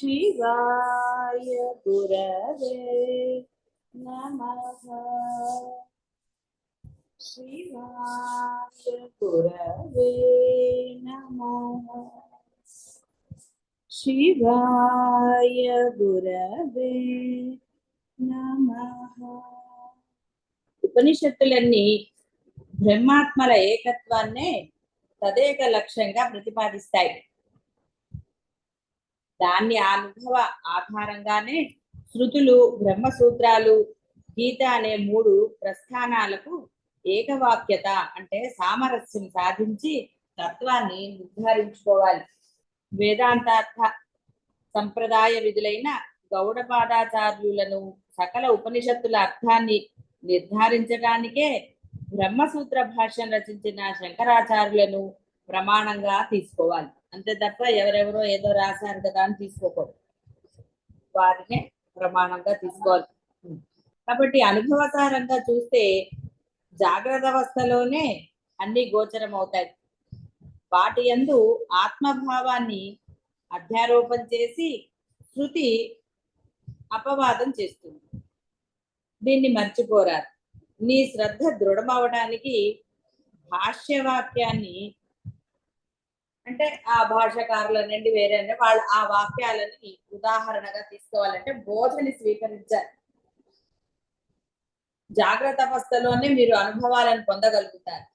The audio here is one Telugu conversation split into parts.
शिवाय गुरवे नमः शिवाय गुरवे नमः शिवाय गुरवे నమః ఉపనిషత్తులన్నీ బ్రహ్మాత్మల ఏకత్వాన్నే తదేక లక్ష్యంగా ప్రతిపాదిస్తాయి దాన్ని అనుభవ ఆధారంగానే శృతులు బ్రహ్మసూత్రాలు గీత అనే మూడు ప్రస్థానాలకు ఏకవాక్యత అంటే సామరస్యం సాధించి తత్వాన్ని నిర్ధారించుకోవాలి. వేదాంతార్థ సంప్రదాయ విధులైన గౌడపాదాచార్యులను సకల ఉపనిషత్తుల అర్థాన్ని నిర్ధారించడానికే బ్రహ్మసూత్ర భాష్యం రచించిన శంకరాచార్యులను ప్రమాణంగా తీసుకోవాలి. అంతే తప్ప ఎవరెవరో ఏదో రాశారు కదా అని తీసుకోకూడదు. వారినే ప్రమాణంగా తీసుకోవాలి. కాబట్టి అనుభవసారంగా చూస్తే జాగ్రత్త అవస్థలోనే అన్ని గోచరం అవుతాయి. వాటి యందు ఆత్మభావాన్ని అధ్యారోపణ చేసి శృతి అపవాదం చేస్తుంది. దీన్ని మర్చిపోరారు నీ శ్రద్ధ దృఢమవడానికి భాష్యవాక్యాన్ని అంటే ఆ భాషకారుల నుండి వేరే వాళ్ళు ఆ వాక్యాలని ఉదాహరణగా తీసుకోవాలంటే బోధని స్వీకరించాలి. జాగ్రత్త అవస్థలోనే మీరు అనుభవాలను పొందగలుగుతారు.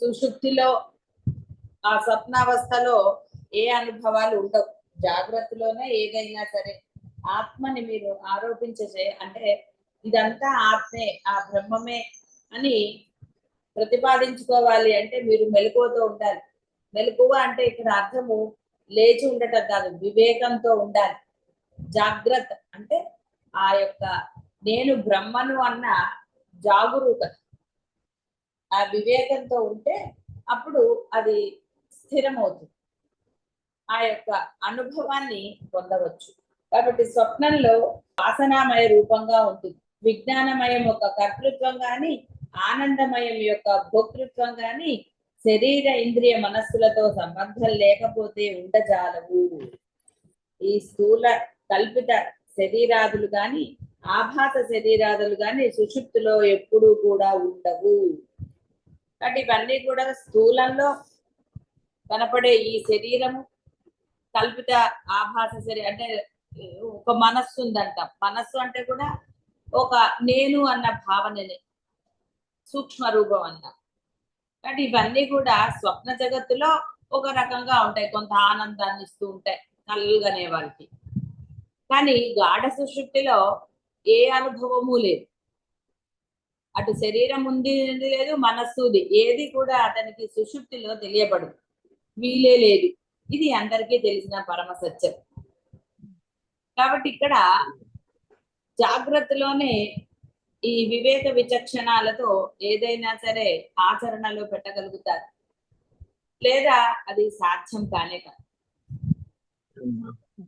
సుషుప్తిలో ఆ స్వప్నావస్థలో ఏ అనుభవాలు ఉండవు. జాగ్రత్తలోనే ఏదైనా సరే ఆత్మని మీరు ఆరోపించే అంటే ఇదంతా ఆత్మే ఆ బ్రహ్మమే అని ప్రతిపాదించుకోవాలి అంటే మీరు మెలకువతో ఉండాలి. మెలకువ అంటే ఇక్కడ అర్థము లేచి ఉండటం కాదు వివేకంతో ఉండాలి. జాగ్రత్త అంటే ఆ యొక్క నేను బ్రహ్మను అన్న జాగరూకత. ఆ వివేకంతో ఉంటే అప్పుడు అది స్థిరమవుతుంది. ఆ యొక్క అనుభవాన్ని పొందవచ్చు. కాబట్టి స్వప్నంలో వాసనామయ రూపంగా ఉంటుంది. విజ్ఞానమయం ఒక కర్తృత్వం కానీ ఆనందమయం యొక్క భోక్తృత్వం గాని శరీర ఇంద్రియ మనస్సులతో సంబంధం లేకపోతే ఉండజాలవు. ఈ స్థూల కల్పిత శరీరాదులు గాని ఆభాస శరీరాదులు గాని సుషుప్తిలో ఎప్పుడూ కూడా ఉండవు. కాబట్టి ఇవన్నీ కూడా స్థూలంలో కనపడే ఈ శరీరము కల్పిత ఆభాస శరీరం అంటే ఒక మనస్సు ఉందంట. మనస్సు అంటే కూడా ఒక నేను అన్న భావననే. సూక్ష్మ రూపం అన్న కాబట్టి ఇవన్నీ కూడా స్వప్న జగత్తులో ఒక రకంగా ఉంటాయి. కొంత ఆనందాన్ని ఇస్తూ ఉంటాయి. కలుగనే వాళ్ళకి కానీ గాఢ సుషుప్తిలో ఏ అనుభవము లేదు. అటు శరీరం ఉంది లేదు మనస్సుది ఏది కూడా అతనికి సుషుప్తిలో తెలియబడదు. వీలే లేదు. ఇది అందరికీ తెలిసిన పరమ సత్యం. కాబట్టి ఇక్కడ జాగ్రత్తలోనే ఈ వివేక విచక్షణాలతో ఏదైనా సరే ఆచరణలో పెట్టగలుగుతారు. లేదా అది సాధ్యం కానే కాదు.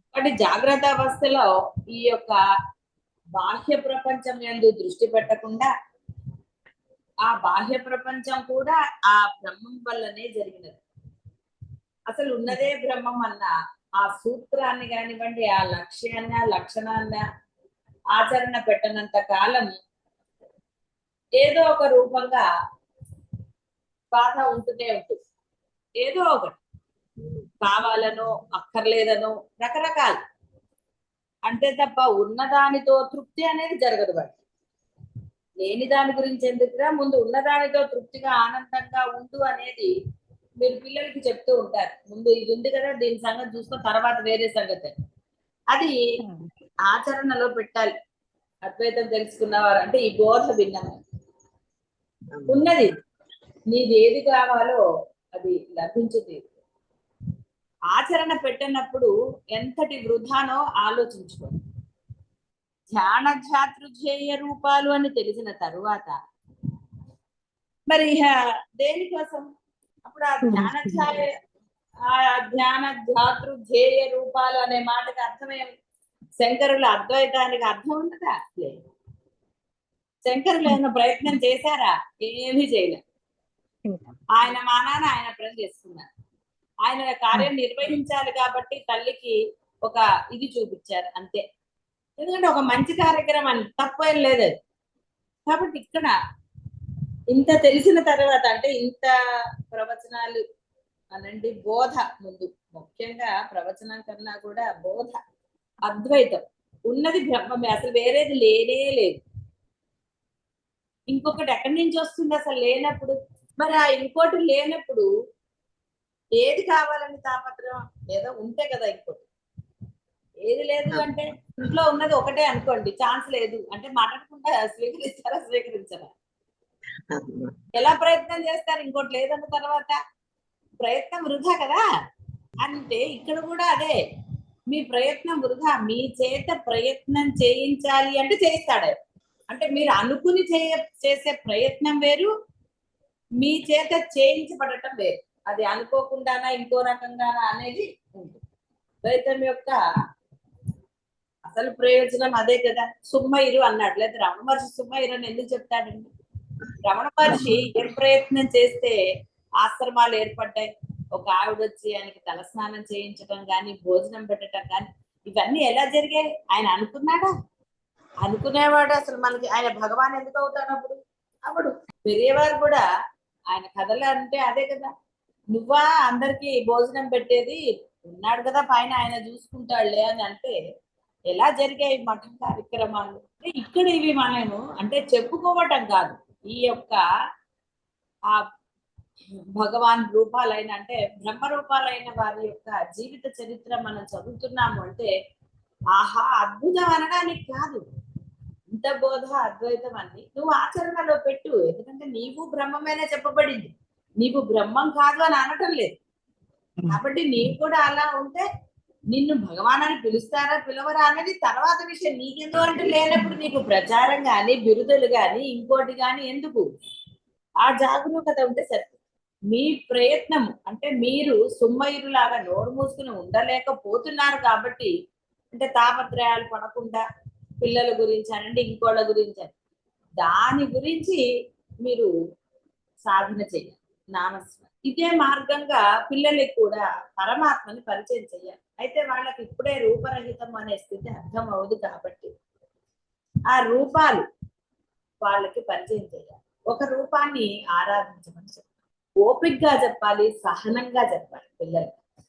కాబట్టి జాగ్రత్త అవస్థలో ఈ యొక్క బాహ్య ప్రపంచం ఎందు దృష్టి పెట్టకుండా ఆ బాహ్య ప్రపంచం కూడా ఆ బ్రహ్మం వల్లనే జరిగినది. అసలు ఉన్నదే బ్రహ్మం అన్న ఆ సూత్రాన్ని కానివ్వండి ఆ లక్ష్యాన్ని లక్షణాన్న లక్షణాన్ని ఆచరణ పెట్టనంత కాలం ఏదో ఒక రూపంగా బాధ ఉంటూనే ఉంటుంది. ఏదో ఒకటి. కావాలనో అక్కర్లేదనో రకరకాలు. అంతే తప్ప ఉన్నదానితో తృప్తి అనేది జరగదు వాటి లేని దాని గురించి ఎందుకురా? ముందు ఉన్నదానితో తృప్తిగా ఆనందంగా ఉండు అనేది మీరు పిల్లలకి చెప్తూ ఉంటారు. ముందు ఇది ఉంది కదా దీని సంగతి చూసుకున్న తర్వాత వేరే సంగతి. అది ఆచరణలో పెట్టాలి. అద్వైతం తెలుసుకున్నవారు అంటే ఈ బోధ విన్నాము ఉన్నది. నీది ఏది కావాలో అది లభించుతుంది. ఆచరణ పెట్టినప్పుడు ఎంతటి వృధానో ఆలోచించుకో. ధ్యాన ధ్యాతృధ్యేయ రూపాలు అని తెలిసిన తరువాత మరి దేనికోసం? అప్పుడు ఆ ధ్యాన ధ్యాయ ఆ ధ్యాన ధ్యాతృధ్యేయ రూపాలు అనే మాటకి అర్థమేమి శంకరుల అద్వైతానికి అర్థం ఉన్నదా? లేదు. శంకరులు ఏమైనా ప్రయత్నం చేశారా? ఏమీ చేయలేదు ఆయన మానాన ఆయన పని చేసుకున్నారు. ఆయన కార్యం నిర్వహించాలి కాబట్టి తల్లికి ఒక ఇది చూపించారు అంతే. ఎందుకంటే ఒక మంచి కార్యక్రమం అని తప్పేం లేదు అది. కాబట్టి ఇక్కడ ఇంత తెలిసిన తర్వాత అంటే ఇంత ప్రవచనాలు అనండి బోధ ముందు. ముఖ్యంగా ప్రవచనం కన్నా కూడా బోధ అద్వైతం. ఉన్నది బ్రహ్మమే అసలు వేరేది లేనే లేదు. ఇంకొకటి ఎక్కడి నుంచి వస్తుంది అసలు లేనప్పుడు? మరి ఆ ఇంకోటి లేనప్పుడు ఏది కావాలని తాపత్రయం? ఏదో ఉంటే కదా ఇంకోటి. ఏది లేదు అంటే ఇంట్లో ఉన్నది ఒకటే అనుకోండి ఛాన్స్ లేదు. అంటే మాట్లాడకుండా స్వీకరిస్తారా స్వీకరించరా? ఎలా ప్రయత్నం చేస్తారు? ఇంకోటి లేదన్న తర్వాత ప్రయత్నం వృధా కదా? అంటే ఇక్కడ కూడా అదే మీ ప్రయత్నం వృధా. మీ చేత ప్రయత్నం చేయించాలి అంటే చేయిస్తాడు. అంటే మీరు అనుకుని చేయ చేసే ప్రయత్నం వేరు మీ చేత చేయించబడటం వేరు. అది అనుకోకుండానా ఇంకో రకంగానా అనేది ఉంటుంది. ద్వైతం యొక్క అసలు ప్రయోజనం అదే కదా. సుమ్మయిరు అన్నాడు. లేదా రమణ మహర్షి సుమ్మయిరు అని ఎందుకు చెప్తాడండి? రమణ మహర్షి ఏం ప్రయత్నం చేస్తే ఆశ్రమాలు ఏర్పడ్డాయి. ఒక ఆవిడ వచ్చి ఆయనకి తలస్నానం చేయించడం కానీ భోజనం పెట్టడం కానీ ఇవన్నీ ఎలా జరిగాయి? ఆయన అనుకున్నాడా? అనుకునేవాడు అసలు మనకి ఆయన భగవాన్ ఎందుకు అవుతాడు అప్పుడు? అప్పుడు పెరియవారు కూడా ఆయన కథలు అంటే అదే కదా. నువ్వా అందరికి భోజనం పెట్టేది? ఉన్నాడు కదా పైన ఆయన చూసుకుంటాడులే అని అంటే ఎలా జరిగాయి మఠం కార్యక్రమాలు? ఇక్కడ ఇవి మనము అంటే చెప్పుకోవటం కాదు. ఈ యొక్క ఆ భగవాన్ రూపాలైన అంటే బ్రహ్మ రూపాలైన వారి యొక్క జీవిత చరిత్ర మనం చదువుతున్నాము అంటే ఆహా అద్భుతం అనడానికి కాదు. ఇంత బోధ అద్వైతం అని నువ్వు ఆచరణలో పెట్టు. ఎందుకంటే నీవు బ్రహ్మమేనే చెప్పబడింది. నీవు బ్రహ్మం కాదు అని అనటం లేదు. కాబట్టి నీవు కూడా అలా ఉంటే నిన్ను భగవాన్ అని పిలుస్తారా పిలవరా అనేది తర్వాత విషయం. నీకెందుకు అంటే లేనప్పుడు నీకు ప్రచారం గాని బిరుదులు గాని ఇంకోటి గాని ఎందుకు? ఆ జాగరూకత ఉంటే సరే. మీ ప్రయత్నం అంటే మీరు సుమ్మయురులాగా నోరు మూసుకుని ఉండలేకపోతున్నారు కాబట్టి అంటే తాపత్రయాలు పడకుండా పిల్లల గురించి అనండి ఇంకోళ్ళ గురించి అని దాని గురించి మీరు సాధన చేయాలి. నామస్మరణ. ఇదే మార్గంగా పిల్లలకి కూడా పరమాత్మని పరిచయం చేయాలి. అయితే వాళ్ళకి ఇప్పుడే రూపరహితం అనే స్థితి అర్థం అవ్వదు కాబట్టి ఆ రూపాలు వాళ్ళకి పరిచయం చేయాలి. ఒక రూపాన్ని ఆరాధించమని చెప్పాలి ఓపిక్గా చెప్పాలి సహనంగా చెప్పాలి పిల్లలకి.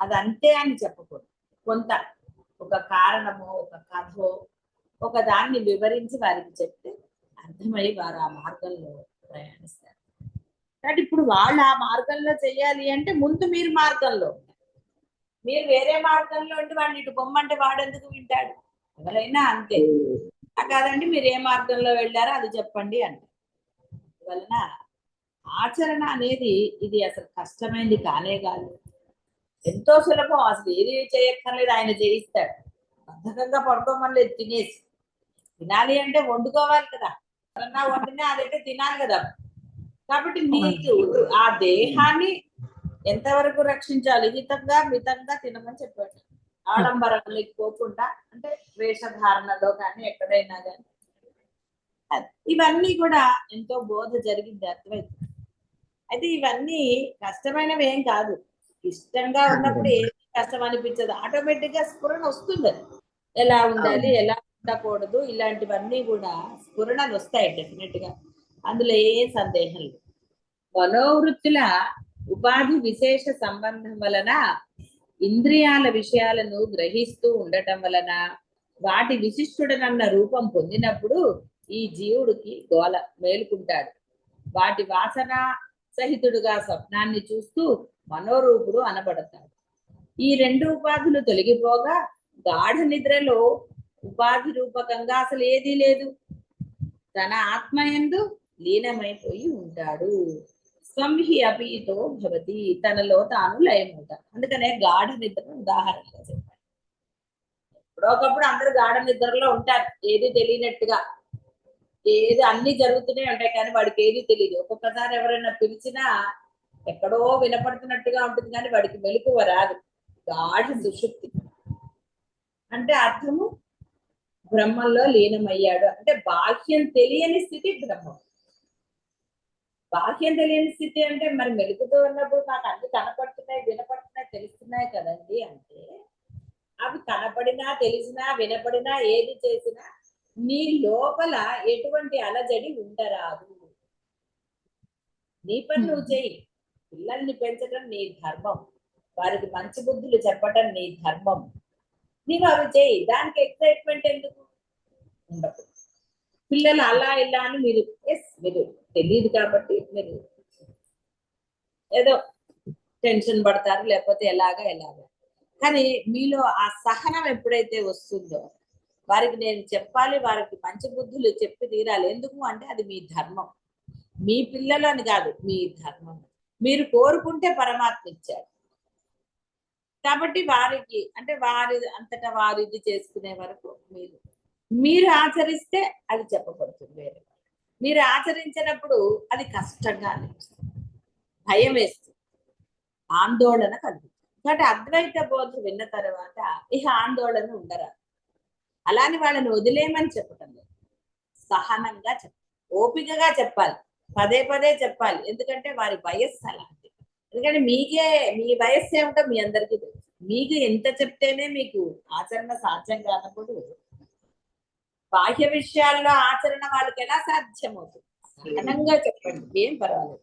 అది అంతే అని చెప్పకూడదు. కొంత ఒక కారణమో ఒక కథో ఒక దాన్ని వివరించి వారికి చెప్తే అర్థమై వారు ఆ మార్గంలో ప్రయాణిస్తారు. కాబట్టి ఇప్పుడు వాళ్ళు ఆ మార్గంలో చేయాలి అంటే ముందు మీరు మార్గంలో మీరు వేరే మార్గంలో ఉంటే వాడిని ఇటు బొమ్మంటే వాడెందుకు వింటాడు? ఎవరైనా అంతే. "ఆ కాదండి మీరు ఏ మార్గంలో వెళ్ళారో అది చెప్పండి అంటే అందువలన ఆచరణ అనేది ఇది అసలు కష్టమైంది కానే కాదు. ఎంతో సులభం. అసలు ఏది చేయక్కర్లేదు ఆయన చేయిస్తాడు. బద్ధకంగా పడుకోమని తినేసి. తినాలి అంటే వండుకోవాలి కదా. ఎవరన్నా వండినా అదైతే తినాలి కదా. కాబట్టి నీకు ఆ దేహాన్ని ఎంతవరకు రక్షించాలి? హితంగా మితంగా తినమని చెప్పాడు. ఆడంబరంలోకి పోకుండా అంటే వేషధారణలో కానీ ఎక్కడైనా కానీ. ఇవన్నీ కూడా ఎంతో బోధ జరిగింది అద్వైతం అయితే ఇవన్నీ కష్టమైనవి ఏం కాదు. ఇష్టంగా ఉన్నప్పుడు ఏం కష్టం అనిపించదు ఆటోమేటిక్గా స్ఫురణ వస్తుంది. ఎలా ఉండాలి ఎలా ఉండకూడదు ఇలాంటివన్నీ కూడా స్ఫురణలు వస్తాయి డెఫినెట్గా. అందులో ఏ సందేహం లేదు. మనోవృత్తుల ఉపాధి విశేష సంబంధం వలన ఇంద్రియాల విషయాలను గ్రహిస్తూ ఉండటం వలన వాటి విశిష్టుడనన్న రూపం పొందినప్పుడు ఈ జీవుడికి గోల మేలుకుంటాడు. వాటి వాసన సహితుడుగా స్వప్నాన్ని చూస్తూ మనోరూపుడు అనబడతాడు. ఈ రెండు ఉపాధులు తొలగిపోగా గాఢ నిద్రలో ఉపాధి రూపకంగా అసలు ఏదీ లేదు. తన ఆత్మ ఎందు లీనమైపోయి ఉంటాడు. స్వంహి అభితో భవతి తనలో తాను లయమవుతాడు. అందుకనే గాఢ నిద్ర ఉదాహరణగా చెప్పాలి. ఎప్పుడో ఒకప్పుడు అందరూ గాఢ నిద్రలో ఉంటారు. ఏది తెలియనట్టుగా. ఏది అన్ని జరుగుతూనే ఉంటాయి కానీ వాడికి ఏది తెలియదు ఒక్కొక్కసారి ఎవరైనా పిలిచినా ఎక్కడో వినపడుతున్నట్టుగా ఉంటుంది కానీ వాడికి మెలకువ రాదు. గాఢ సుషుప్తి అంటే అర్థము? బ్రహ్మంలో లీనమయ్యాడు. అంటే బాహ్యం తెలియని స్థితి బ్రహ్మం. బాహ్యం తెలియని స్థితి అంటే మరి మెలుగుతూ ఉన్నప్పుడు నాకు అన్ని కనపడుతున్నాయి వినపడుతున్నాయి తెలుస్తున్నాయి కదండి అంటే అవి కనపడినా తెలిసినా వినపడినా ఏది చేసినా నీ లోపల ఎటువంటి అలజడి ఉండరాదు. నీ పని నువ్వు చేయి పిల్లల్ని పెంచడం నీ ధర్మం. వారికి మంచి బుద్ధులు చెప్పడం నీ ధర్మం. నీవు అవి చేయి. దానికి ఎక్సైట్మెంట్ ఎందుకు? ఉండదు పిల్లలు అలా ఇలా అని మీరు ఎస్ మీరు తెలియదు కాబట్టి మీరు ఏదో టెన్షన్ పడతారు లేకపోతే ఎలాగా ఎలాగా. కానీ మీలో ఆ సహనం ఎప్పుడైతే వస్తుందో వారికి నేను చెప్పాలి వారికి మంచి బుద్ధులు చెప్పి తీరాలి. ఎందుకు అంటే అది మీ ధర్మం. మీ పిల్లలు అని కాదు మీ ధర్మం. మీరు కోరుకుంటే పరమాత్మ ఇచ్చాడు కాబట్టి వారికి అంటే వారి అంతటా వారు ఇది చేసుకునే వరకు మీరు మీరు ఆచరిస్తే అది చెప్పబడుతుంది వేరే మీరు ఆచరించినప్పుడు అది కష్టంగా అనిపిస్తుంది. భయం వేస్తుంది. ఆందోళన కలుగుతుంది. కాబట్టి అద్వైత బోధ విన్న తర్వాత ఇక ఆందోళన ఉండరా అలాని వాళ్ళని వదిలేయమని చెప్పటం లేదు. సహనంగా చెప్పాలి ఓపికగా చెప్పాలి. పదే పదే చెప్పాలి. ఎందుకంటే వారి వయస్సు అలాంటి ఎందుకంటే మీకే మీ వయస్సు ఏమిటో మీ అందరికీ తెలుసు. మీకు ఎంత చెప్తేనే మీకు ఆచరణ సాధ్యం కానప్పుడు బాహ్య విషయాల్లో ఆచరణ వాళ్ళకి ఎలా సాధ్యమవుతుంది? సహనంగా చెప్పండి. ఏం పర్వాలేదు.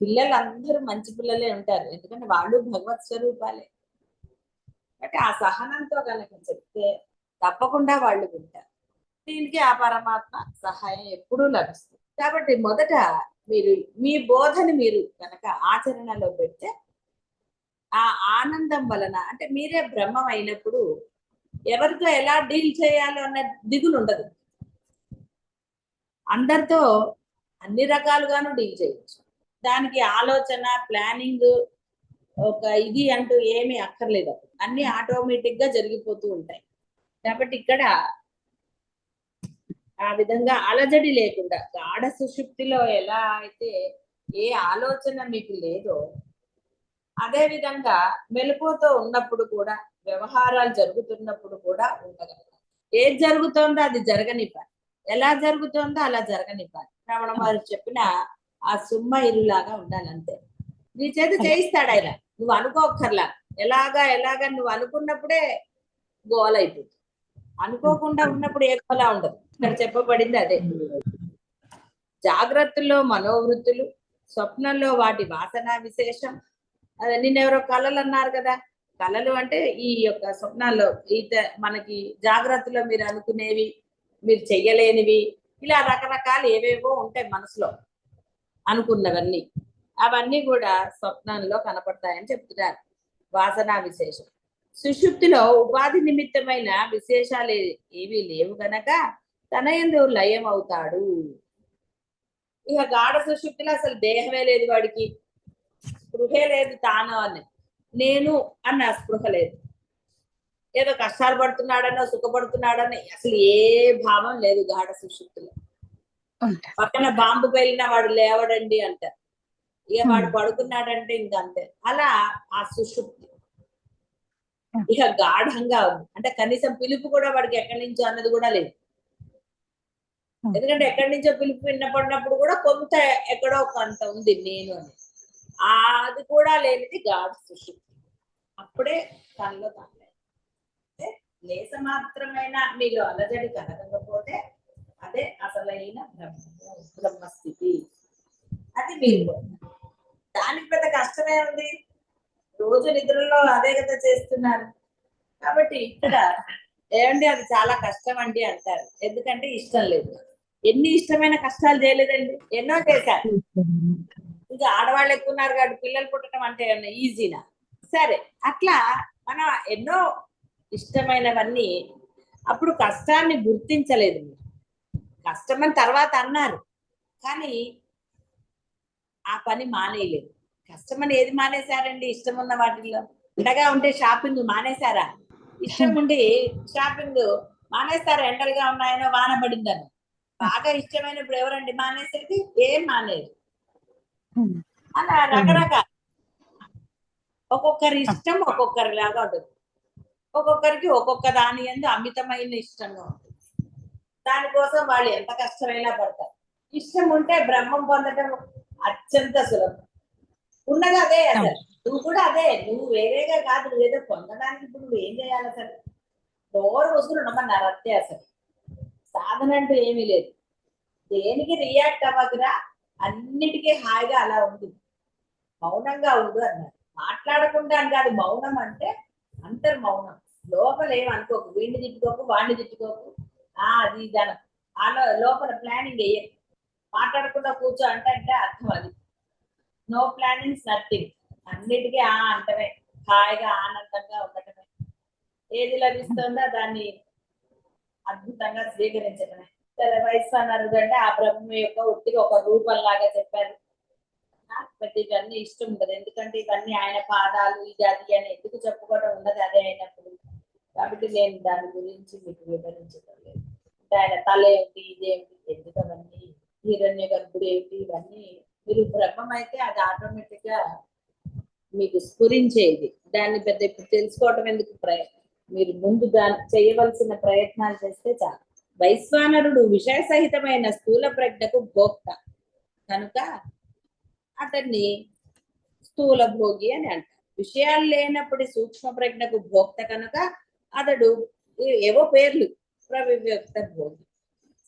పిల్లలు అందరూ మంచి పిల్లలే ఉంటారు. ఎందుకంటే వాళ్ళు భగవత్ స్వరూపాలే. కాబట్టి ఆ సహనంతో కనుక చెప్తే తప్పకుండా వాళ్ళు వింటారు. దీనికి ఆ పరమాత్మ సహాయం ఎప్పుడూ లభిస్తుంది. కాబట్టి మొదట మీరు మీ బోధని మీరు కనుక ఆచరణలో పెడితే ఆ ఆనందం వలన అంటే మీరే బ్రహ్మం అయినప్పుడు ఎవరితో ఎలా డీల్ చేయాలో అన్న దిగులు ఉండదు. అందరితో అన్ని రకాలుగాను డీల్ చేయొచ్చు. దానికి ఆలోచన ప్లానింగ్ ఒక ఇది అంటూ ఏమీ అక్కర్లేదు. అన్ని ఆటోమేటిక్గా జరిగిపోతూ ఉంటాయి. కాబట్టి ఇక్కడ ఆ విధంగా అలజడి లేకుండా గాఢ సుషుప్తిలో ఎలా అయితే ఏ ఆలోచన మీకు లేదో అదే విధంగా మెలకువతో ఉన్నప్పుడు కూడా వ్యవహారాలు జరుగుతున్నప్పుడు కూడా ఉండగలగాలి. ఏది జరుగుతోందో అది జరగనివ్వాలి ఎలా జరుగుతోందో అలా జరగనివ్వాలి రమణ వారు చెప్పిన ఆ సుమ్మ ఇరులాగా ఉండాలంతే. నీ చేత చేయిస్తాడు ఆయన. నువ్వు అనుకోక్కర్లా. ఎలాగా ఎలాగా నువ్వు అనుకున్నప్పుడే గోల అయిపోతుంది. అనుకోకుండా ఉన్నప్పుడు ఏ గోలా ఉండదు. ఇక్కడ చెప్పబడింది అదే. జాగ్రత్తలో మనోవృత్తులు స్వప్నంలో వాటి వాసన విశేషం. అదే నిన్నెవరో కళలు అన్నారు కదా. కళలు అంటే ఈ యొక్క స్వప్నాల్లో ఈ మనకి జాగ్రత్తలో మీరు అనుకునేవి మీరు చెయ్యలేనివి ఇలా రకరకాలు ఏవేవో ఉంటాయి మనసులో అనుకున్నవన్నీ. అవన్నీ కూడా స్వప్నంలో కనపడతాయని చెప్తున్నారు. వాసన విశేషం. సుషుప్తిలో ఉపాధి నిమిత్తమైన విశేషాలు ఏవి లేవు గనక తన ఎందు లయం అవుతాడు ఇక గాఢ సుషుప్తిలో అసలు దేహమే లేదు వాడికి. స్పృహే లేదు తాను అని. నేను అన్న స్పృహ లేదు. ఏదో కష్టాలు పడుతున్నాడనో సుఖపడుతున్నాడని అసలు ఏ భావం లేదు గాఢ ఉంటా పక్కన బాంబు పేలిన వాడు లేవడండి అంటారు ఇక వాడు పడుకున్నాడంటే ఇంక అంతే. అలా ఆ సుషుప్తి ఇక గాఢంగా ఉంది. అంటే కనీసం పిలుపు కూడా వాడికి ఎక్కడి నుంచో అన్నది కూడా లేదు. ఎందుకంటే ఎక్కడి నుంచో పిలుపు విన్నపడినప్పుడు కూడా కొంత ఎక్కడో కొంత ఉంది నేను అని. అది కూడా లేనిది గాఢ సుషుప్తి అప్పుడే తనలో తాను అంటే లేస మాత్రమైన మీరు అలజడి కలగకపోతే అదే అసలైన బ్రహ్మ బ్రహ్మస్థితి. అది మీరు. దానికి పెద్ద కష్టమే ఉంది. రోజు నిద్రలో అదే కదా చేస్తున్నారు. కాబట్టి ఇక్కడ ఏమండి అది చాలా కష్టం అండి అంటారు. ఎందుకంటే ఇష్టం లేదు. ఎన్ని ఇష్టమైన కష్టాలు చేయలేదండి. ఎన్నో చేశారు. ఇంకా ఆడవాళ్ళు ఎక్కువ ఉన్నారు కాబట్టి పిల్లలు పుట్టడం అంటే ఈజీనా? సరే అట్లా మన ఎన్నో ఇష్టమైనవన్నీ అప్పుడు కష్టాన్ని గుర్తించలేదు మీరు. కష్టమని తర్వాత అన్నారు. కానీ ఆ పని మానేయలేదు. కష్టమని ఏది మానేశారండి? ఇష్టం ఉన్న వాటిల్లో. ఎండగా ఉంటే షాపింగ్ మానేశారా? ఇష్టం ఉండి షాపింగ్ మానేస్తారు? ఎండలుగా ఉన్నాయనో వాన పడిందనో? బాగా ఇష్టమైనప్పుడు ఎవరండి మానేసేది? ఏం మానేది? అలా రకరకాల. ఒక్కొక్కరి ఇష్టం ఒక్కొక్కరి లాగా ఉంటుంది. ఒక్కొక్కరికి ఒక్కొక్క దాని ఎందు అమితమైన ఇష్టంగా ఉంటుంది. దానికోసం వాళ్ళు ఎంత కష్టమైనా పడతారు. ఇష్టం ఉంటే బ్రహ్మం పొందడం అత్యంత సులభం. ఉన్నది అదే అసలు. నువ్వు కూడా అదే. నువ్వు వేరేగా కాదు. నువ్వేదో పొందడానికి ఇప్పుడు నువ్వు ఏం చేయాలి అసలు? నోరు వస్తువులు ఉండమన్నారు. అంతే అసలు. సాధన అంటూ ఏమీ లేదు. దేనికి రియాక్ట్ అవ్వదురా అన్నిటికీ హాయిగా అలా ఉంది మౌనంగా ఉండు అన్నారు మాట్లాడకుండా అని కాదు మౌనం అంటే అంతర్మౌనం. లోపల ఏమనుకోకు అనుకోకు. వీడిని తిట్టుకోకు వాడిని తిట్టుకోకు. ఆ అది ఇదన. ఆలో లోపల ప్లానింగ్ వేయకు మాట్లాడకుండా కూర్చో అంటే అంటే అర్థం అది. నో ప్లానింగ్స్ నథింగ్ అన్నిటికీ ఆ అంటమే. హాయిగా ఆనందంగా ఉండటమే. ఏది లభిస్తుందో దాన్ని అద్భుతంగా స్వీకరించడమే సరే వయసు అన్నారు అంటే ఆ బ్రహ్మ యొక్క ఒత్తిడి ఒక రూపం లాగా చెప్పారు. నాకు ఇవన్నీ ఇష్టం ఉండదు. ఎందుకంటే ఇవన్నీ ఆయన పాదాలు ఇది అది అని ఎందుకు చెప్పుకోవడం ఉండదు అదే అయినప్పుడు. కాబట్టి నేను దాని గురించి మీకు వివరించడం లేదు. అంటే ఆయన తల ఏంటి ఇదేంటి ఎందుకు అవన్నీ హిరణ్య గర్భుడు ఏంటి ఇవన్నీ మీరు బ్రహ్మం అయితే అది ఆటోమేటిక్గా మీకు స్ఫురించేది. దాన్ని పెద్ద ఇప్పుడు తెలుసుకోవటం ఎందుకు ప్రయత్నం? మీరు ముందు చేయవలసిన ప్రయత్నాలు చేస్తే చాలు. వైశ్వానరుడు విషయ సహితమైన స్థూల ప్రజ్ఞకు భోక్త. కనుక అతన్ని స్థూల భోగి అని అంటారు. విషయాలు లేనప్పటి సూక్ష్మ ప్రజ్ఞకు భోక్త కనుక అతడు ఏవో పేర్లు ప్రవివ్యక్త భోగి.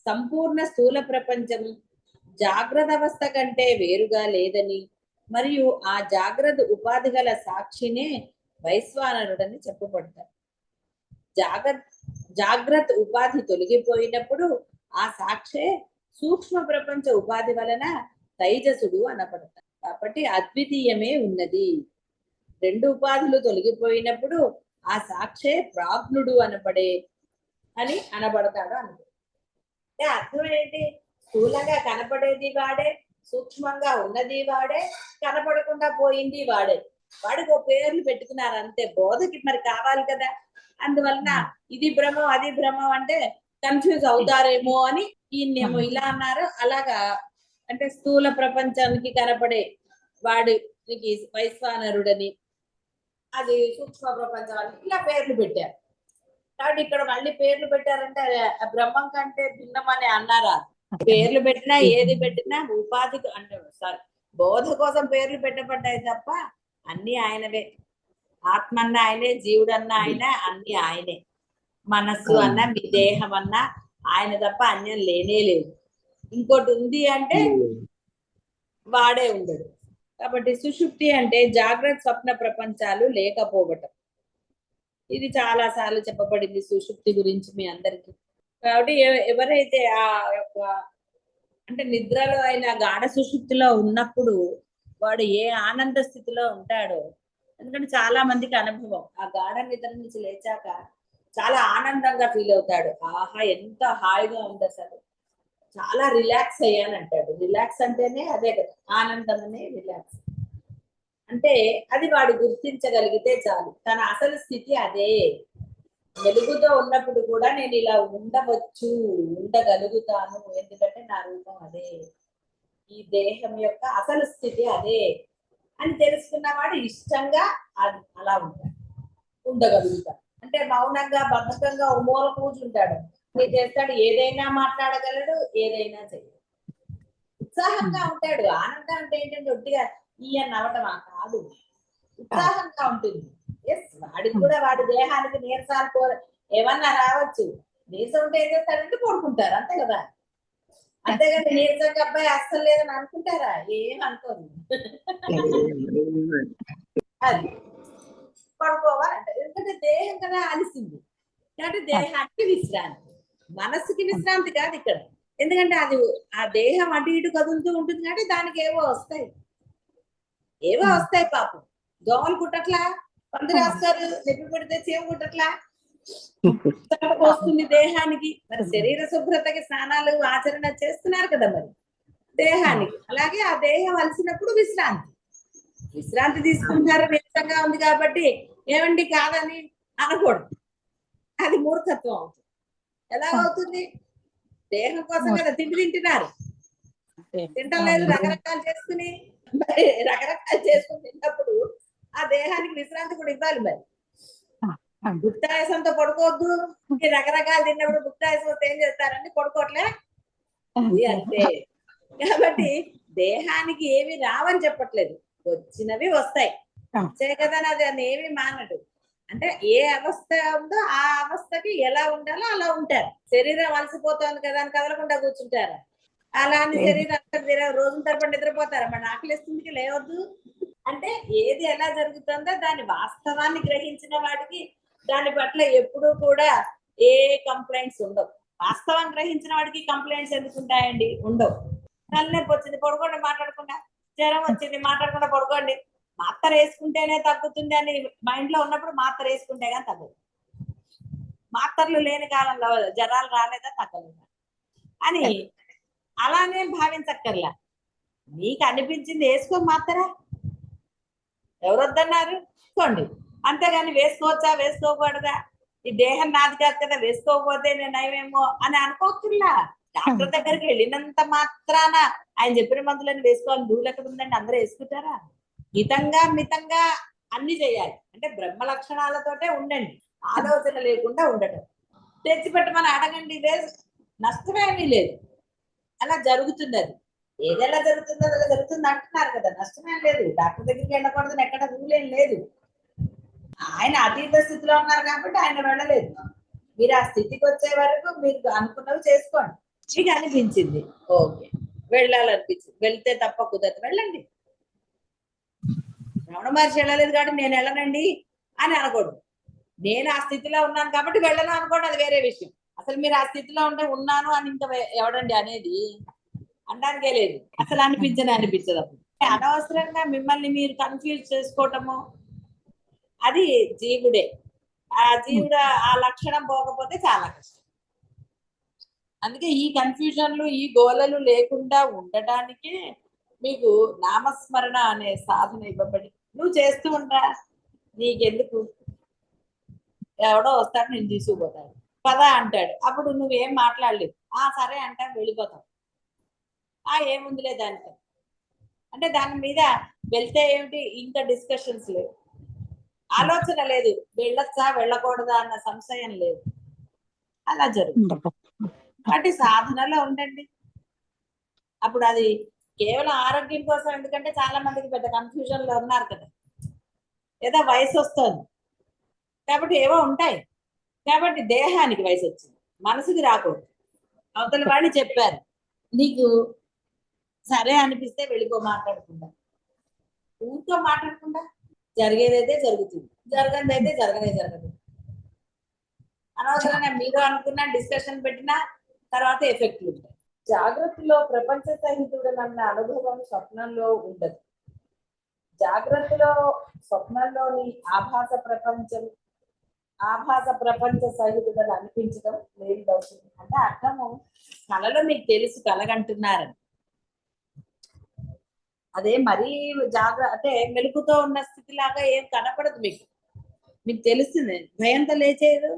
సంపూర్ణ స్థూల ప్రపంచం జాగ్రత్త అవస్థ కంటే వేరుగా లేదని మరియు ఆ జాగ్రత్త ఉపాధి గల సాక్షినే వైశ్వానరుడని చెప్పబడతారు. జాగ్రత్త జాగ్రత్త ఉపాధి తొలగిపోయినప్పుడు ఆ సాక్షే సూక్ష్మ ప్రపంచ ఉపాధి వలన తైజసుడు అనపడతాడు కాబట్టి అద్వితీయమే ఉన్నది. రెండు ఉపాధులు తొలగిపోయినప్పుడు ఆ సాక్షే ప్రాజ్ఞుడు అనబడే అని అనబడతాడు అనుకో అంటే అర్థం ఏంటి? స్థూలంగా కనపడేది వాడే సూక్ష్మంగా ఉన్నది వాడే కనపడకుండా పోయింది వాడే. వాడికి ఒక పేర్లు పెట్టుకున్నారు అంతే. బోధకి మరి కావాలి కదా. అందువలన ఇది భ్రమం అది భ్రమం అంటే కన్ఫ్యూజ్ అవుతారేమో అని ఈయనేమో ఇలా అన్నారు. అలాగా అంటే స్థూల ప్రపంచానికి కనపడే వాడికి వైశ్వానరుడని అది సూక్ష్మ ప్రపంచం అని ఇలా పేర్లు పెట్టారు. కాబట్టి ఇక్కడ మళ్ళీ పేర్లు పెట్టారంటే బ్రహ్మం కంటే భిన్నమని అన్నారా? పేర్లు పెట్టినా ఏది పెట్టినా ఉపాధికి అంటే సారీ బోధ కోసం పేర్లు పెట్టబడ్డాయి తప్ప అన్ని ఆయనవే. ఆత్మ అన్న ఆయనే జీవుడన్న ఆయన అన్ని ఆయనే. మనస్సు అన్న మీ దేహం అన్న ఆయన తప్ప అన్యం లేనే లేదు. ఇంకోటి ఉంది అంటే వాడే ఉండడు. కాబట్టి సుషుప్తి అంటే జాగ్రత్త స్వప్న ప్రపంచాలు లేకపోవటం. ఇది చాలా సార్లు చెప్పబడింది సుషుప్తి గురించి మీ అందరికి. కాబట్టి ఎవ- ఎవరైతే ఆ యొక్క అంటే నిద్రలో అయిన గాఢ సుషుప్తిలో ఉన్నప్పుడు వాడు ఏ ఆనంద స్థితిలో ఉంటాడో ఎందుకంటే చాలా మందికి అనుభవం. ఆ గాఢ నిద్ర నుంచి లేచాక చాలా ఆనందంగా ఫీల్ అవుతాడు. ఆహా ఎంత హాయిగా ఉంది అసలు. చాలా రిలాక్స్ అయ్యానంటాడు. రిలాక్స్ అంటేనే అదే కదా ఆనందమనే రిలాక్స్ అంటే అది వాడు గుర్తించగలిగితే చాలు. తన అసలు స్థితి అదే. వెలుగుతో ఉన్నప్పుడు కూడా నేను ఇలా ఉండవచ్చు ఉండగలుగుతాను. ఎందుకంటే నా రూపం అదే. ఈ దేహం యొక్క అసలు స్థితి అదే. అని తెలుసుకున్నవాడు ఇష్టంగా అలా ఉంటాడు. ఉండగలుగుతాడు. అంటే మౌనంగా బద్ధకంగా ఉమోల కూర్చుంటాడు ఏం చేస్తాడు ఏదైనా మాట్లాడగలడు ఏదైనా చేయడు. ఉత్సాహంగా ఉంటాడు. ఆనందం అంటే ఏంటంటే ఒట్టిగా ఈయన నవ్వటమా కాదు. ఉత్సాహంగా ఉంటుంది. ఎస్ వాడికి కూడా వాడి దేహానికి నీరసాలు ఏమన్నా రావచ్చు. నీరసం ఉంటే ఏం చేస్తాడంటే పడుకుంటారు. అంతే కదా. అంతేగాని నీరసంగా అబ్బాయి అస్సలు లేదని అనుకుంటారా? ఏం అనుకోరు అది. ఎందుకంటే దేహం కదా అలిసింది. కాబట్టి దేహానికి విశ్రాంతి. మనస్సుకి విశ్రాంతి కాదు ఇక్కడ. ఎందుకంటే అది ఆ దేహం అటు ఇటు కదులుతూ ఉంటుంది కాబట్టి దానికి ఏవో వస్తాయి. ఏవో వస్తాయి పాపం. దోమలు కుట్టట్లా? పంది రాస్తారు నొప్పి పెడితే చేవు కుట్టట్లా? వస్తుంది దేహానికి. మరి శరీర శుభ్రతకి స్నానాలు ఆచరణ చేస్తున్నారు కదా మరి దేహానికి. అలాగే ఆ దేహం అలసినప్పుడు విశ్రాంతి. విశ్రాంతి తీసుకుంటారు నిజంగా ఉంది కాబట్టి ఏమండి కాదని అనకూడదు. అది మూర్ఖత్వం అవుతుంది. ఎలాగవుతుంది దేహం కోసం కదా తిండి తింటున్నారు. తింటలేదు రకరకాలు చేసుకుని మరి రకరకాలు చేసుకుని తిన్నప్పుడు ఆ దేహానికి విశ్రాంతి కూడా ఇవ్వాలి మరి. గుప్తాయసంతో పడుకోవద్దు. రకరకాలు తిన్నప్పుడు గుప్తాయసం ఏం చేస్తారండి పడుకోవట్లే. ఇది అంతే. కాబట్టి దేహానికి ఏవి రావని చెప్పట్లేదు. వచ్చినవి వస్తాయి. కదా అది అని ఏమి మానడు. అంటే ఏ అవస్థ ఉందో ఆ అవస్థకి ఎలా ఉండాలో అలా ఉంటారు. శరీరం అలసిపోతోంది కదా అని కదలకుండా కూర్చుంటారు. అలా అని. శరీరం రోజుల తరబడి నిద్రపోతారు. మన ఆకలిస్తుంది లేవద్దు. అంటే ఏది ఎలా జరుగుతుందో దాని వాస్తవాన్ని గ్రహించిన వాడికి దాని పట్ల ఎప్పుడూ కూడా ఏ కంప్లైంట్స్ ఉండవు. వాస్తవం గ్రహించిన వాడికి కంప్లైంట్స్ ఎందుకు ఉంటాయండి ఉండవు నల్లనొప్పి వచ్చింది పడుకోండి మాట్లాడకుండా జ్వరం వచ్చింది మాట్లాడకుండా పడుకోండి. మాత్ర వేసుకుంటేనే తగ్గుతుంది అని మైండ్లో ఉన్నప్పుడు మాత్ర వేసుకుంటే కానీ తగ్గదు. మాత్రలు లేని కాలంలో జ్వరాలు రాలేదా తగ్గలేదా? అని అలానే భావించక్కర్లా. నీకు అనిపించింది వేసుకో మాత్ర. ఎవరొద్దన్నారు? చూడండి. అంతేగాని వేసుకోవచ్చా వేసుకోకూడదా? ఈ దేహం నాది కాదు కదా వేసుకోకపోతే నేను నయమేమో అని అనుకోకుల్లా. డాక్టర్ దగ్గరికి వెళ్ళినంత మాత్రాన ఆయన చెప్పిన మందులను వేసుకోవాలి రూల్ ఎక్కడ ఉందండి అందరూ వేసుకుంటారా? మితంగా మితంగా అన్ని చేయాలి. అంటే బ్రహ్మ లక్షణాలతోటే ఉండండి. ఆలోచన లేకుండా ఉండటం. తెచ్చిపెట్టమని అడగండి ఇదే నష్టమేమీ లేదు. అలా జరుగుతుంది అది. ఏదెలా జరుగుతుందో జరుగుతుంది అంటున్నారు కదా నష్టమేం లేదు. డాక్టర్ దగ్గరికి వెళ్ళకూడదని ఎక్కడ రూల్ ఏం లేదు. ఆయన అతీత స్థితిలో ఉన్నారు కాబట్టి ఆయన వెళ్ళలేదు. మీరు ఆ స్థితికి వచ్చే వరకు మీరు అనుకున్నవి చేసుకోండి. మీకు అనిపించింది. ఓకే. వెళ్ళాలనిపించింది. వెళ్తే తప్ప కుదరదు. వెళ్ళండి. రమణ మహర్షి వెళ్ళలేదు కాబట్టి నేను వెళ్ళనండి అని అనకూడదు. నేను ఆ స్థితిలో ఉన్నాను కాబట్టి వెళ్ళను అనుకోండి. అది వేరే విషయం. అసలు మీరు ఆ స్థితిలో ఉంటే ఉన్నాను అని ఇంకా ఎవడండి అనేది అనడానికే లేదు. అసలు అనిపించని అనిపించదు అప్పుడు. అనవసరంగా మిమ్మల్ని మీరు కన్ఫ్యూజ్ చేసుకోవటము అది జీవుడే. ఆ జీవుడు ఆ లక్షణం పోకపోతే చాలా కష్టం. అందుకే ఈ కన్ఫ్యూజన్లు ఈ గోలలు లేకుండా ఉండటానికే మీకు నామస్మరణ అనే సాధన ఇవ్వబడి నువ్వు చేస్తూ ఉంటా నీకెందుకు? ఎవడో వస్తాడు నేను తీసుకుపోతాడు. పద అంటాడు. అప్పుడు నువ్వేం మాట్లాడలేవు ఆ సరే అంటావు వెళ్ళిపోతావు ఆ ఏముందిలే దానికి అంటే దాని మీద వెళ్తే ఏమిటి? ఇంకా డిస్కషన్స్ లేవు. ఆలోచన లేదు. వెళ్ళొచ్చా వెళ్ళకూడదా అన్న సంశయం లేదు. అలా జరుగుతుంది. కాబట్టి సాధనలో ఉండండి. అప్పుడు అది కేవలం ఆరోగ్యం కోసం ఎందుకంటే చాలా మందికి పెద్ద కన్ఫ్యూజన్లో ఉన్నారు కదా. ఏదో వయసు వస్తుంది. కాబట్టి ఏవో ఉంటాయి. కాబట్టి దేహానికి వయసు వచ్చింది. మనసుకి రాకూడదు. అవతల వాళ్ళు చెప్పారు. నీకు సరే అనిపిస్తే వెళ్ళిపో మాట్లాడకుండా ఊరితో మాట్లాడకుండా జరిగేదైతే జరుగుతుంది. జరగనిదైతే జరగనే జరగదు. అనవసరంగా మీరు అనుకున్న డిస్కషన్ పెట్టిన తర్వాత ఎఫెక్ట్లు ఉంటాయి. జాగ్రత్తలో ప్రపంచ సహితుడు అన్న అనుభవం స్వప్నంలో ఉండదు. జాగ్రత్తలో స్వప్నంలోని ఆభాస ప్రపంచం ఆభాస ప్రపంచ సహితుడని అనిపించడం లేదు అవుతుంది అంటే అర్థము కళలో మీకు తెలుసు కలగంటున్నారని అదే మరీ జాగ్ర అంటే మెలుకుతో ఉన్న స్థితి లాగా ఏం కనపడదు మీకు. మీకు తెలుస్తుంది. భయంతో లేచేదు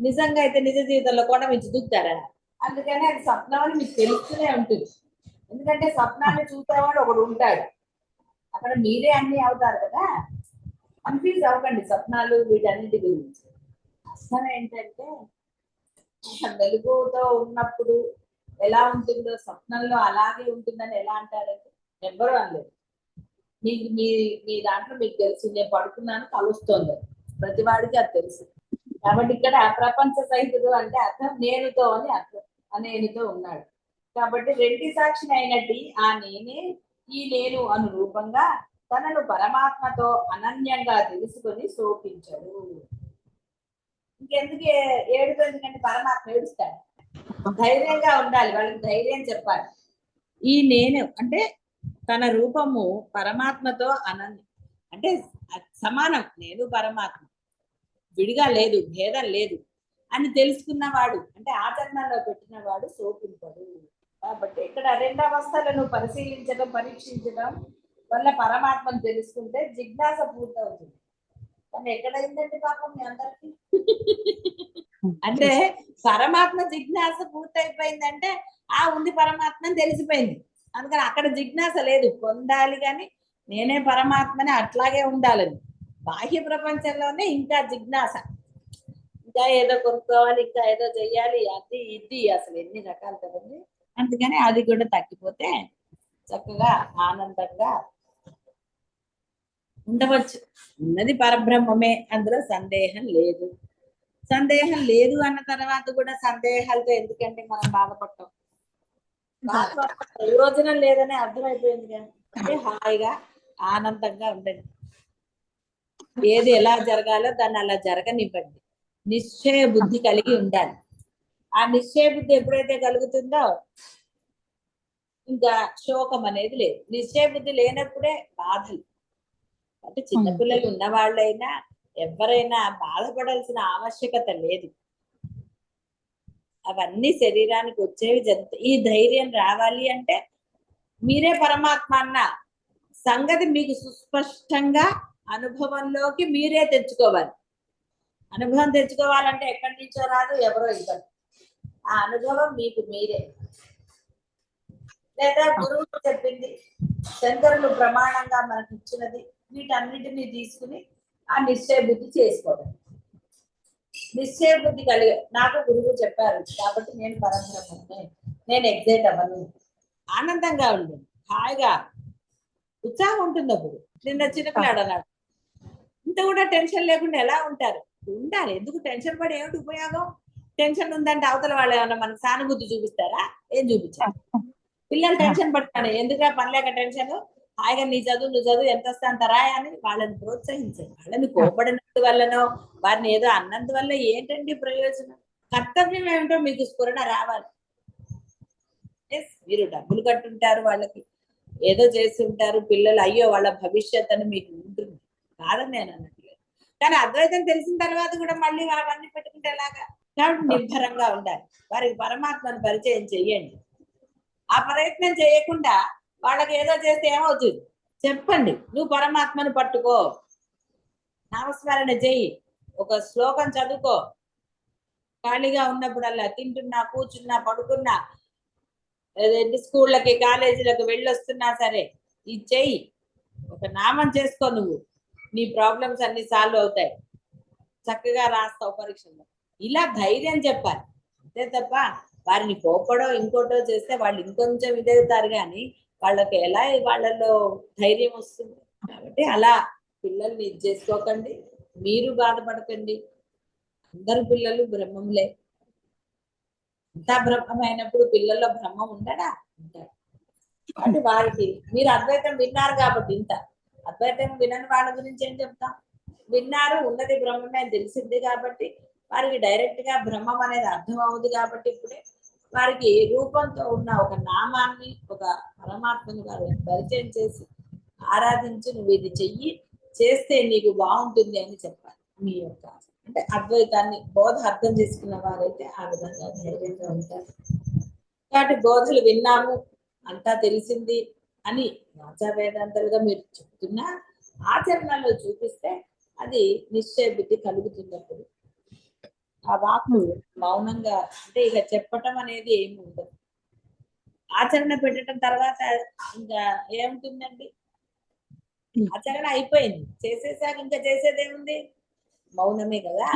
నిజంగా అయితే నిజ జీవితంలో కూడా మీరు దూకుతారా అందుకని అది స్వప్నం అని మీకు తెలుస్తూనే ఉంటుంది. ఎందుకంటే స్వప్నాన్ని చూసేవాడు ఒకడు ఉంటాడు. అక్కడ మీరే అన్ని అవుతారు కదా. కన్ఫ్యూజ్ అవ్వకండి స్వప్నాలు వీటన్నిటి గురించి. అర్థం ఏంటంటే మెలుగుతో ఉన్నప్పుడు ఎలా ఉంటుందో స్వప్నంలో అలాగే ఉంటుందని ఎలా అంటారంటే ఎవ్వరూ అనలేదు. మీకు మీ మీ దాంట్లో మీకు తెలుసు నేను పడుకున్నాను కలుస్తోంది ప్రతి వాడికి అది తెలుసు. కాబట్టి ఇక్కడ ప్రపంచ సహితుడు అంటే అర్థం నేనుతో అని అర్థం ఆ నేనుతో ఉన్నాడు. కాబట్టి రెండి సాక్షి అయినట్టు ఆ నేనే ఈ నేను అను రూపంగా తనను పరమాత్మతో అనన్యంగా తెలుసుకొని శోకించడు ఇంకెందుకు ఏ- ఏడుపు ఎందుకంటే పరమాత్మ ఏడుస్తాడు? ధైర్యంగా ఉండాలి వాళ్ళకి ధైర్యం చెప్పాలి. ఈ నేను అంటే తన రూపము పరమాత్మతో అనంది అంటే సమానం నేను పరమాత్మ. విడిగా లేదు భేదం లేదు అని తెలుసుకున్నవాడు అంటే ఆచరణలో పెట్టినవాడు శోకింపడు కాబట్టి ఇక్కడ రెండు అవస్థలను పరిశీలించడం పరీక్షించడం వల్ల పరమాత్మను తెలుసుకుంటే జిజ్ఞాస పూర్తవుతుంది. కానీ ఎక్కడైందండి పాపం మీ అందరికి? అంటే పరమాత్మ జిజ్ఞాస పూర్తయిపోయిందంటే ఆ ఉంది పరమాత్మ అని తెలిసిపోయింది. అందుకని అక్కడ జిజ్ఞాస లేదు. పొందాలి కానీ నేనే పరమాత్మని అట్లాగే ఉండాలని. బాహ్య ప్రపంచంలోనే ఇంకా జిజ్ఞాస. ఇంకా ఏదో కొనుక్కోవాలి ఇంకా ఏదో చెయ్యాలి అది ఇది అసలు ఎన్ని రకాలు కదండి. అందుకని అది కూడా తగ్గిపోతే చక్కగా ఆనందంగా ఉండవచ్చు. ఉన్నది పరబ్రహ్మమే అందులో సందేహం లేదు. సందేహం లేదు అన్న తర్వాత కూడా సందేహాలతో ఎందుకంటే మనం బాధపడటం ప్రయోజనం లేదని అర్థమైపోయింది కదా అంటే హాయిగా ఆనందంగా ఉండండి. ఏది ఎలా జరగాలో దాన్ని అలా జరగనివ్వండి. నిశ్చయ బుద్ధి కలిగి ఉండాలి. ఆ నిశ్చయ బుద్ధి ఎప్పుడైతే కలుగుతుందో ఇంకా శోకం అనేది లేదు. నిశ్చయ బుద్ధి లేనప్పుడే బాధలు. అంటే చిన్నపిల్లలు ఉన్న వాళ్ళైనా ఎవరైనా బాధపడాల్సిన ఆవశ్యకత లేదు. అవన్నీ శరీరానికి వచ్చేవి జంతు. ఈ ధైర్యం రావాలి అంటే మీరే పరమాత్మ అన్న సంగతి మీకు సుస్పష్టంగా అనుభవంలోకి మీరే తెచ్చుకోవాలి. అనుభవం తెచ్చుకోవాలంటే ఎక్కడి నుంచో రాదు ఎవరో ఇవ్వరు. ఆ అనుభవం మీకు మీరే. లేదా గురువు చెప్పింది శంకరులు ప్రమాణంగా మనకి ఇచ్చినది వీటన్నిటిని తీసుకుని ఆ నిశ్చయ బుద్ధి చేసుకోవడం నిశ్చయ బుద్ధి కలిగే నాకు గురువు చెప్పారు కాబట్టి నేను పరబ్రహ్మని నేను ఎగ్జైట్ అవ్వను. ఆనందంగా ఉండు హాయిగా. ఉత్సాహం ఉంటుంది అప్పుడు. నిన్న చిన్నపిల్లాడు అన్నాడు ఇంత కూడా టెన్షన్ లేకుండా ఎలా ఉంటారు? ఉండాలి ఎందుకు టెన్షన్ పడి ఏమిటి ఉపయోగం? టెన్షన్ ఉందంటే అవతల వాళ్ళు ఏమన్నా మనకు సానుభూతి చూపిస్తారా? ఏం చూపించారు పిల్లలు టెన్షన్ పడతాను ఎందుకు పని లేక టెన్షన్? హాయిగా నీ చదువు నువ్వు చదువు ఎంత వస్తే అంత రాయి అని వాళ్ళని ప్రోత్సహించండి. వాళ్ళని కోపడినందు వల్లనో వారిని ఏదో అన్నందువల్ల ఏంటండి ప్రయోజనం? కర్తవ్యం ఏమిటో మీకు స్ఫురణ రావాలి. ఎస్ మీరు డబ్బులు కట్టుంటారు వాళ్ళకి. ఏదో చేసి ఉంటారు పిల్లలు అయ్యో వాళ్ళ భవిష్యత్ అని మీకు ఉంటుంది. కాదని నేను అన్నట్లేదు కానీ అద్వైతం తెలిసిన తర్వాత కూడా మళ్ళీ అవన్నీ పెట్టుకుంటే ఎలాగా? కాబట్టి నిర్భరంగా ఉండాలి. వారికి పరమాత్మను పరిచయం చెయ్యండి. ఆ ప్రయత్నం చేయకుండా వాళ్ళకి ఏదో చేస్తే ఏమవుతుంది? చెప్పండి. నువ్వు పరమాత్మను పట్టుకో. నామస్మరణ చెయ్యి. ఒక శ్లోకం చదువుకో. ఖాళీగా ఉన్నప్పుడల్లా తింటున్నా కూర్చున్నా పడుకున్నా ఏదంటే స్కూళ్ళకి కాలేజీలకు వెళ్ళొస్తున్నా సరే ఇది చెయ్యి. ఒక నామం చేసుకో నువ్వు. నీ ప్రాబ్లమ్స్ అన్ని సాల్వ్ అవుతాయి. చక్కగా రాస్తావు పరీక్షలో ఇలా ధైర్యం చెప్పాలి. అంతే తప్ప వారిని కోపడో ఇంకోటో చేస్తే వాళ్ళు ఇంకొంచెం ఇదవుతారు కానీ వాళ్ళకి ఎలా వాళ్ళలో ధైర్యం వస్తుంది? కాబట్టి అలా పిల్లల్ని ఇది చేసుకోకండి. మీరు బాధపడకండి. అందరు పిల్లలు బ్రహ్మంలే అంతా బ్రహ్మమైనప్పుడు అయినప్పుడు పిల్లల్లో బ్రహ్మం ఉండడా? ఉంటాడు కాబట్టి వారికి మీరు అద్వైతం విన్నారు కాబట్టి ఇంత. అద్వైతం వినని వాళ్ళ గురించి ఏం చెప్తాం? విన్నారు ఉన్నది బ్రహ్మమే తెలిసింది కాబట్టి వారికి డైరెక్ట్గా బ్రహ్మం అనేది అర్థం అవుతుంది కాబట్టి ఇప్పుడే వారికి రూపంతో ఉన్న ఒక నామాన్ని ఒక పరమాత్మని వారు పరిచయం చేసి ఆరాధించి నువ్వు ఇది చెయ్యి చేస్తే నీకు బాగుంటుంది అని చెప్పాలి. మీ యొక్క అంటే అద్వైతాన్ని బోధ అర్థం చేసుకున్న వారైతే ఆ విధంగా ధైర్యంగా ఉంటారు. కాబట్టి బోధలు విన్నాము అంతా తెలిసింది అని వాచా వేదాంతాలుగా మీరు చెప్తున్నా ఆచరణలో చూపిస్తే అది నిశ్చయ బుద్ధి కలుగుతున్నప్పుడు ఆ వాక్కు మౌనంగా అంటే ఇక చెప్పటం అనేది ఏమి ఉండదు. ఆచరణ పెట్టడం తర్వాత ఇంకా ఏముంటుందండి? ఆచరణ అయిపోయింది. చేసేసాక ఇంకా చేసేది ఏముంది? మౌనమే కదా.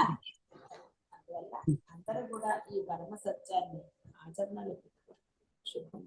అందువల్ల అందరూ కూడా ఈ పరమ సత్యాన్ని ఆచరణలో శుభం